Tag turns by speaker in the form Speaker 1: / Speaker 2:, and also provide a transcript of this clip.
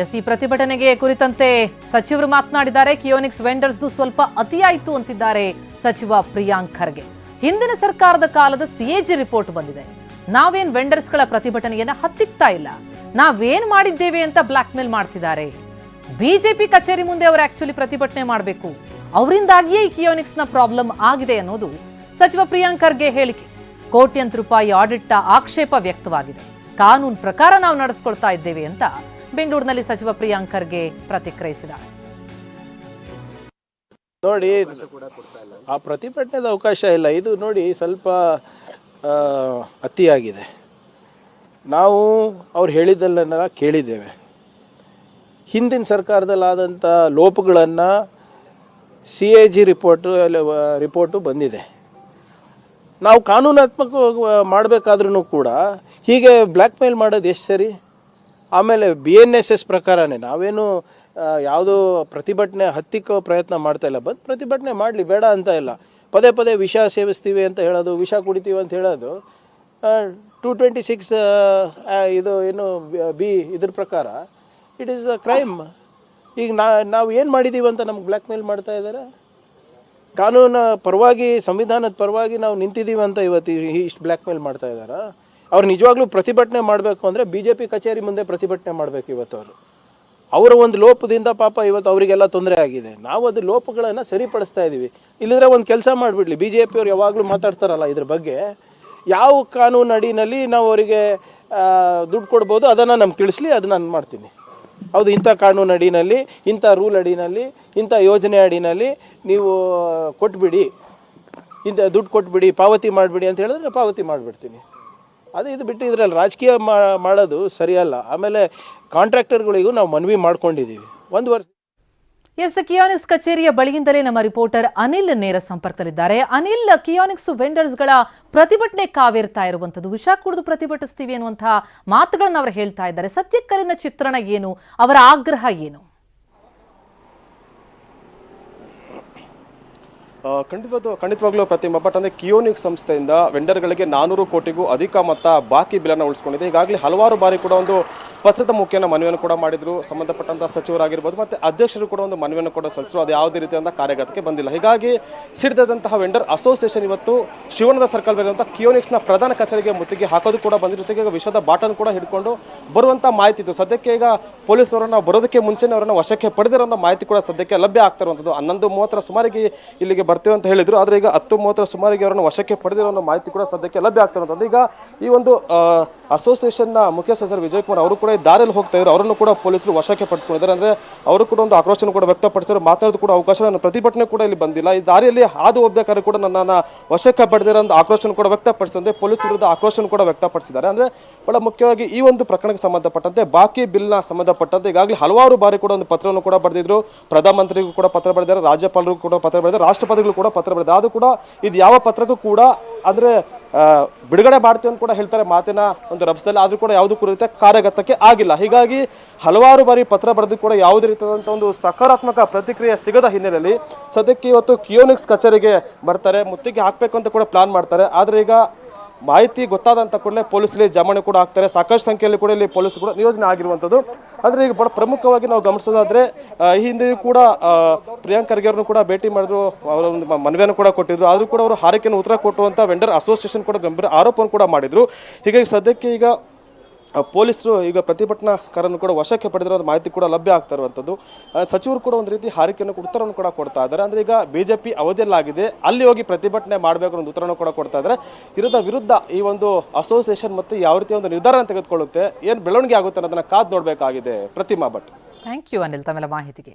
Speaker 1: S ಈ ಪ್ರತಿಭಟನೆಗೆ ಕುರಿತಂತೆ ಸಚಿವರು ಮಾತನಾಡಿದ್ದಾರೆ. ಕಿಯೋನಿಕ್ಸ್ ವೆಂಡರ್ಸ್ದು ಸ್ವಲ್ಪ ಅತಿಯಾಯಿತು ಅಂತಿದ್ದಾರೆ ಸಚಿವ ಪ್ರಿಯಾಂಕ್ ಖರ್ಗೆ. ಹಿಂದಿನ ಸರ್ಕಾರದ ಕಾಲದ ಸಿಎಜಿ ರಿಪೋರ್ಟ್ ಬಂದಿದೆ. ನಾವೇನ್ ವೆಂಡರ್ಸ್ಗಳ ಪ್ರತಿಭಟನೆಯನ್ನ ಹತ್ತಿಕ್ತಾ ಇಲ್ಲ. ನಾವೇನ್ ಮಾಡಿದ್ದೇವೆ ಅಂತ ಬ್ಲಾಕ್ ಮೇಲ್ ಮಾಡ್ತಿದ್ದಾರೆ. ಬಿಜೆಪಿ ಕಚೇರಿ ಮುಂದೆ ಅವರು ಆಕ್ಚುಲಿ ಪ್ರತಿಭಟನೆ ಮಾಡಬೇಕು. ಅವರಿಂದಾಗಿಯೇ ಈ ಕಿಯೋನಿಕ್ಸ್ನ ಪ್ರಾಬ್ಲಮ್ ಆಗಿದೆ ಅನ್ನೋದು ಸಚಿವ ಪ್ರಿಯಾಂಕ್ ಖರ್ಗೆ ಹೇಳಿಕೆ. ಕೋಟ್ಯಂತ ರೂಪಾಯಿ ಆಡಿಟ್ ಆಕ್ಷೇಪ ವ್ಯಕ್ತವಾಗಿದೆ. ಕಾನೂನು ಪ್ರಕಾರ ನಾವು ನಡೆಸ್ಕೊಳ್ತಾ ಇದ್ದೇವೆ ಅಂತ ಬೆಂಗಳೂರಿನಲ್ಲಿ ಸಚಿವ ಪ್ರಿಯಾಂಕ್ ಖರ್ಗೆ ಪ್ರತಿಕ್ರಿಯಿಸಿದ್ದಾರೆ.
Speaker 2: ನೋಡಿ, ಆ ಪ್ರತಿಭಟನೆದ ಅವಕಾಶ ಇಲ್ಲ. ಇದು ನೋಡಿ ಸ್ವಲ್ಪ ಅತಿಯಾಗಿದೆ. ನಾವು ಅವ್ರು ಹೇಳಿದ್ದಲ್ಲನ್ನೆಲ್ಲ ಕೇಳಿದ್ದೇವೆ. ಹಿಂದಿನ ಸರ್ಕಾರದಲ್ಲಾದಂಥ ಲೋಪಗಳನ್ನು C A G report report ಬಂದಿದೆ. ನಾವು ಕಾನೂನಾತ್ಮಕ ಮಾಡಬೇಕಾದ್ರೂ ಕೂಡ ಹೀಗೆ ಬ್ಲ್ಯಾಕ್ ಮೇಲ್ ಮಾಡೋದು ಎಷ್ಟು ಸರಿ? ಆಮೇಲೆ ಬಿ ಎನ್ ಎಸ್ ಎಸ್ ಪ್ರಕಾರನೇ ನಾವೇನು ಯಾವುದೋ ಪ್ರತಿಭಟನೆ ಹತ್ತಿಕ್ಕೋ ಪ್ರಯತ್ನ ಮಾಡ್ತಾ ಇಲ್ಲ. ಬಂದು ಪ್ರತಿಭಟನೆ ಮಾಡಲಿ, ಬೇಡ ಅಂತ ಇಲ್ಲ. ಪದೇ ಪದೇ ವಿಷ ಸೇವಿಸ್ತೀವಿ ಅಂತ ಹೇಳೋದು, ವಿಷ ಕುಡಿತೀವಿ ಅಂತ ಹೇಳೋದು ಟೂ ಟ್ವೆಂಟಿ ಸಿಕ್ಸ್ ಇದು ಏನು, ಬಿ, ಇದ್ರ ಪ್ರಕಾರ ಇಟ್ ಈಸ್ ಅ ಕ್ರೈಮ್ ಈಗ ನಾ, ನಾವು ಏನು ಮಾಡಿದ್ದೀವಿ ಅಂತ ನಮ್ಗೆ ಬ್ಲ್ಯಾಕ್ ಮೇಲ್ ಮಾಡ್ತಾ ಇದ್ದಾರೆ ಕಾನೂನ ಪರವಾಗಿ, ಸಂವಿಧಾನದ ಪರವಾಗಿ ನಾವು ನಿಂತಿದ್ದೀವಿ ಅಂತ ಇವತ್ತು ಇಷ್ಟು ಬ್ಲ್ಯಾಕ್ ಮೇಲ್ ಮಾಡ್ತಾ ಇದ್ದಾರಾ ಅವ್ರು ನಿಜವಾಗ್ಲೂ ಪ್ರತಿಭಟನೆ ಮಾಡಬೇಕು ಅಂದರೆ ಬಿ ಜೆ ಪಿ ಕಚೇರಿ ಮುಂದೆ ಪ್ರತಿಭಟನೆ ಮಾಡಬೇಕು ಇವತ್ತು ಅವರು. ಅವರ ಒಂದು ಲೋಪದಿಂದ ಪಾಪ ಇವತ್ತು ಅವರಿಗೆಲ್ಲ ತೊಂದರೆ ಆಗಿದೆ. ನಾವು ಅದು ಲೋಪಗಳನ್ನು ಸರಿಪಡಿಸ್ತಾ ಇದ್ದೀವಿ ಇಲ್ಲದ್ರೆ ಒಂದು ಕೆಲಸ ಮಾಡಿಬಿಡ್ಲಿ. ಬಿ ಜೆ ಪಿಯವ್ರು ಯಾವಾಗಲೂ ಮಾತಾಡ್ತಾರಲ್ಲ ಇದ್ರ ಬಗ್ಗೆ. ಯಾವ ಕಾನೂನು ಅಡಿನಲ್ಲಿ ನಾವು ಅವರಿಗೆ ದುಡ್ಡು ಕೊಡ್ಬೋದು ಅದನ್ನು ನಮ್ಗೆ ತಿಳಿಸ್ಲಿ ಅದು ನಾನು ಮಾಡ್ತೀನಿ. ಹೌದು, ಇಂಥ ಕಾನೂನು ಅಡಿನಲ್ಲಿ, ಇಂಥ ರೂಲ್ ಅಡಿನಲ್ಲಿ, ಇಂಥ ಯೋಜನೆ ಅಡಿನಲ್ಲಿ ನೀವು ಕೊಟ್ಬಿಡಿ. ಇಂಥ ದುಡ್ಡು ಕೊಟ್ಬಿಡಿ, ಪಾವತಿ ಮಾಡಿಬಿಡಿ ಅಂತ ಹೇಳಿದ್ರೆ ಪಾವತಿ ಮಾಡಿಬಿಡ್ತೀನಿ. ಅದು ಇದು ಬಿಟ್ಟು ಇದರಲ್ಲಿ ರಾಜಕೀಯ ಮಾಡೋದು ಸರಿಯಲ್ಲ. ಆಮೇಲೆ ಕಾಂಟ್ರಾಕ್ಟರ್ಗಳಿಗೂ ನಾವು ಮನವಿ ಮಾಡ್ಕೊಂಡಿದ್ದೀವಿ. ಒಂದು ವರ್ಷ
Speaker 1: ಎಸ್, ಕಿಯೋನಿಕ್ಸ್ ಕಚೇರಿಯ ಬಳಿಯಿಂದಲೇ ನಮ್ಮ ರಿಪೋರ್ಟರ್ ಅನಿಲ್ ನೇರ ಸಂಪರ್ಕದಲ್ಲಿದ್ದಾರೆ. ಅನಿಲ್, ಕಿಯೋನಿಕ್ಸ್ ವೆಂಡರ್ಸ್ಗಳ ಪ್ರತಿಭಟನೆ ಕಾವೇರ್ತಾ ಇರುವಂಥದ್ದು. ವಿಷ ಕುಡಿದು ಪ್ರತಿಭಟಿಸ್ತೀವಿ ಅನ್ನುವಂತಹ ಮಾತುಗಳನ್ನು ಅವರು ಹೇಳ್ತಾ ಇದ್ದಾರೆ. ಸತ್ಯಕ್ಕಲಿನ ಚಿತ್ರಣ ಏನು? ಅವರ ಆಗ್ರಹ ಏನು?
Speaker 3: ಖಂಡಿತವಾದ ಖಂಡಿತವಾಗ್ಲೂ ಪ್ರತಿಮಾ ಬಟ್ ಅಂದರೆ ಕಿಯೋನಿಕ್ ಸಂಸ್ಥೆಯಿಂದ ವೆಂಡರ್ಗಳಿಗೆ ನಾನೂರು ಕೋಟಿಗೂ ಅಧಿಕ ಮೊತ್ತ ಬಾಕಿ ಬಿಲ್ಲನ್ನು ಉಳಿಸ್ಕೊಂಡಿದೆ. ಈಗಾಗಲೇ ಹಲವಾರು ಬಾರಿ ಕೂಡ ಒಂದು ಪತ್ರದ ಮುಖೇನ ಮನವಿಯನ್ನು ಕೂಡ ಮಾಡಿದ್ರು. ಸಂಬಂಧಪಟ್ಟಂಥ ಸಚಿವರಾಗಿರ್ಬೋದು, ಮತ್ತು ಅಧ್ಯಕ್ಷರು ಕೂಡ ಒಂದು ಮನವಿಯನ್ನು ಕೂಡ ಸಲ್ಲಿಸಿದ್ರು. ಅದು ಯಾವುದೇ ರೀತಿಯಾದ ಕಾರ್ಯಗತಕ್ಕೆ ಬಂದಿಲ್ಲ. ಹೀಗಾಗಿ ಸಿಡಿದಂತಹ ವೆಂಡರ್ ಅಸೋಸಿಯೇಷನ್ ಇವತ್ತು ಶಿವನದ ಸರ್ಕಲ್ ಸರ್ಕಲ್ನಲ್ಲಿರುವಂಥ ಕಿಯೋನಿಕ್ಸ್ನ ಪ್ರಧಾನ ಕಚೇರಿಗೆ ಮುತ್ತಿಗೆ ಹಾಕೋದು ಕೂಡ ಬಂದ ಜೊತೆಗೆ ವಿಷದ ಬಾಟನ್ ಕೂಡ ಹಿಡ್ಕೊಂಡು ಬರುವಂಥ ಮಾಹಿತಿ ಇತ್ತು. ಸದ್ಯಕ್ಕೆ ಈಗ ಪೊಲೀಸರನ್ನು ಬರೋದಕ್ಕೆ ಮುಂಚೆನೇ ಅವರನ್ನು ವಶಕ್ಕೆ ಪಡೆದಿರೋ ಮಾಹಿತಿ ಕೂಡ ಸದ್ಯಕ್ಕೆ ಲಭ್ಯ ಆಗ್ತಾ ಇರುವಂಥದ್ದು. ಹನ್ನೊಂದು ಮೂವತ್ತರ ಸುಮಾರಿಗೆ ಇಲ್ಲಿಗೆ ಬರ್ತೀವಿ ಅಂತ ಹೇಳಿದ್ರು. ಆದರೆ ಈಗ ಹತ್ತು ಮೂವತ್ತರ ಸುಮಾರಿಗೆ ಅವರನ್ನು ವಶಕ್ಕೆ ಪಡೆದಿರೋ ಮಾಹಿತಿ ಕೂಡ ಸದ್ಯಕ್ಕೆ ಲಭ್ಯ ಆಗ್ತಿರುವಂಥದ್ದು ಈಗ ಈ ಒಂದು ಅಸೋಸಿಯೇಷನ್ನ ಮುಖ್ಯಸ್ಥ ಸರ್ ವಿಜಯ್ ಕುಮಾರ್ ಅವರು ಕೂಡ ಈ ದಾರಿಯಲ್ಲಿ ಹೋಗ್ತಾ ಇದ್ರು. ಅವರನ್ನು ಕೂಡ ಪೊಲೀಸರು ವಶಕ್ಕೆ ಪಡ್ಕೊಂಡಿದ್ದಾರೆ. ಅಂದರೆ ಅವರು ಕೂಡ ಒಂದು ಆಕ್ರೋಶನ ಕೂಡ ವ್ಯಕ್ತಪಡಿಸಿದ್ರು. ಮಾತಾಡೋದು ಕೂಡ ಅವಕಾಶ ನನ್ನ ಪ್ರತಿಭಟನೆ ಕೂಡ ಇಲ್ಲಿ ಬಂದಿಲ್ಲ. ಈ ದಾರಿಯಲ್ಲಿ ಹಾದು ಹೋಗ್ಬೇಕಾದ್ರೆ ಕೂಡ ನನ್ನ ವಶಕ್ಕೆ ಪಡೆದಿರೋ ಒಂದು ಆಕ್ರೋಶನ ಕೂಡ ವ್ಯಕ್ತಪಡಿಸಿದಂತೆ ಪೊಲೀಸ್ ವಿರುದ್ಧ ಆಕ್ರೋಶನ ಕೂಡ ವ್ಯಕ್ತಪಡಿಸಿದ್ದಾರೆ. ಅಂದರೆ ಬಹಳ ಮುಖ್ಯವಾಗಿ ಈ ಒಂದು ಪ್ರಕರಣಕ್ಕೆ ಸಂಬಂಧಪಟ್ಟಂತೆ, ಬಾಕಿ ಬಿಲ್ನ ಸಂಬಂಧಪಟ್ಟಂತೆ ಈಗಾಗಲೇ ಹಲವಾರು ಬಾರಿ ಕೂಡ ಒಂದು ಪತ್ರವನ್ನು ಕೂಡ ಬರೆದಿದ್ರು. ಪ್ರಧಾನಮಂತ್ರಿಗೂ ಕೂಡ ಪತ್ರ ಬರೆದಿದ್ದಾರೆ, ರಾಜ್ಯಪಾಲರಿಗೂ ಕೂಡ ಪತ್ರ ಬರೆದಿದ್ದಾರೆ ರಾಷ್ಟ್ರಪತಿಗಳು ಕೂಡ ಪತ್ರ ಬರೆದಿದ್ದಾರೆ. ಆದರೂ ಕೂಡ ಇದು ಯಾವ ಪತ್ರಕ್ಕೂ ಕೂಡ, ಅಂದ್ರೆ ಬಿಡುಗಡೆ ಮಾಡ್ತೀವಿ ಅಂತ ಕೂಡ ಹೇಳ್ತಾರೆ ಮಾತಿನ ಒಂದು ರಭಸದಲ್ಲಿ. ಆದರೂ ಕೂಡ ಯಾವುದೂ ಕುರಿತ ಕಾರ್ಯಗತಕ್ಕೆ ಆಗಿಲ್ಲ. ಹೀಗಾಗಿ ಹಲವಾರು ಬಾರಿ ಪತ್ರ ಬರೆದು ಕೂಡ ಯಾವುದೇ ರೀತಿಯಾದಂಥ ಒಂದು ಸಕಾರಾತ್ಮಕ ಪ್ರತಿಕ್ರಿಯೆ ಸಿಗದ ಹಿನ್ನೆಲೆಯಲ್ಲಿ ಸದ್ಯಕ್ಕೆ ಇವತ್ತು ಕಿಯೋನಿಕ್ಸ್ ಕಚೇರಿಗೆ ಬರ್ತಾರೆ. ಮುತ್ತಿಗೆ ಹಾಕಬೇಕು ಅಂತ ಕೂಡ ಪ್ಲಾನ್ ಮಾಡ್ತಾರೆ. ಆದರೆ ಈಗ ಮಾಹಿತಿ ಗೊತ್ತಾದಂಥ ಕೂಡಲೇ ಪೊಲೀಸಲ್ಲಿ ಜಮಾಣೆ ಕೂಡ ಆಗ್ತಾರೆ ಸಾಕಷ್ಟು ಸಂಖ್ಯೆಯಲ್ಲಿ ಕೂಡ ಇಲ್ಲಿ ಪೊಲೀಸ್ ಕೂಡ ನಿಯೋಜನೆ ಆಗಿರುವಂಥದ್ದು ಅಂದರೆ ಈಗ ಬಹಳ ಪ್ರಮುಖವಾಗಿ ನಾವು ಗಮನಿಸೋದಾದರೆ ಈ ಹಿಂದೆಯೂ ಕೂಡ ಪ್ರಿಯಾಂಕ ಖರ್ಗೆ ಅವ್ರನ್ನು ಕೂಡ ಭೇಟಿ ಮಾಡಿದ್ರು. ಅವರ ಒಂದು ಮನವಿಯನ್ನು ಕೂಡ ಕೊಟ್ಟಿದ್ರು. ಆದರೂ ಕೂಡ ಅವರು ಹಾರೈಕೆಯನ್ನು ಉತ್ತರ ಕೊಟ್ಟುವಂಥ ವೆಂಡರ್ ಅಸೋಸಿಯೇಷನ್ ಕೂಡ ಗಂಭೀರ ಆರೋಪವನ್ನು ಕೂಡ ಮಾಡಿದರು. ಹೀಗಾಗಿ ಸದ್ಯಕ್ಕೆ ಈಗ ಪೊಲೀಸರು ಈಗ ಪ್ರತಿಭಟನಾಕಾರನ್ನು ಕೂಡ ವಶಕ್ಕೆ ಪಡೆದಿರೋ ಮಾಹಿತಿ ಕೂಡ ಲಭ್ಯ ಆಗ್ತಾ ಇರುವಂಥದ್ದು. ಸಚಿವರು ಕೂಡ ಒಂದು ರೀತಿ ಹಾರಿಕೆಯನ್ನು ಉತ್ತರವನ್ನು ಕೂಡ ಕೊಡ್ತಾ ಇದ್ದಾರೆ. ಅಂದ್ರೆ ಈಗ ಬಿ ಜೆ ಪಿ ಅವಧಿಯಲ್ಲಾಗಿದೆ, ಅಲ್ಲಿ ಹೋಗಿ ಪ್ರತಿಭಟನೆ ಮಾಡಬೇಕು ಅನ್ನೋ ಉತ್ತರವನ್ನು ಕೂಡ ಕೊಡ್ತಾ ಇದ್ದಾರೆ. ಇದರ ವಿರುದ್ಧ ಈ ಒಂದು ಅಸೋಸಿಯೇಷನ್ ಮತ್ತು ಯಾವ ರೀತಿಯ ಒಂದು ನಿರ್ಧಾರ ತೆಗೆದುಕೊಳ್ಳುತ್ತೆ, ಏನು ಬೆಳವಣಿಗೆ ಆಗುತ್ತೆ ಅನ್ನೋದನ್ನು ಕಾದು ನೋಡಬೇಕಾಗಿದೆ ಪ್ರತಿಮಾ ಭಟ್.
Speaker 1: ಥ್ಯಾಂಕ್ ಯು ಅನಿಲ್ ತಮ್ಮೆಲ್ಲ ಮಾಹಿತಿಗೆ.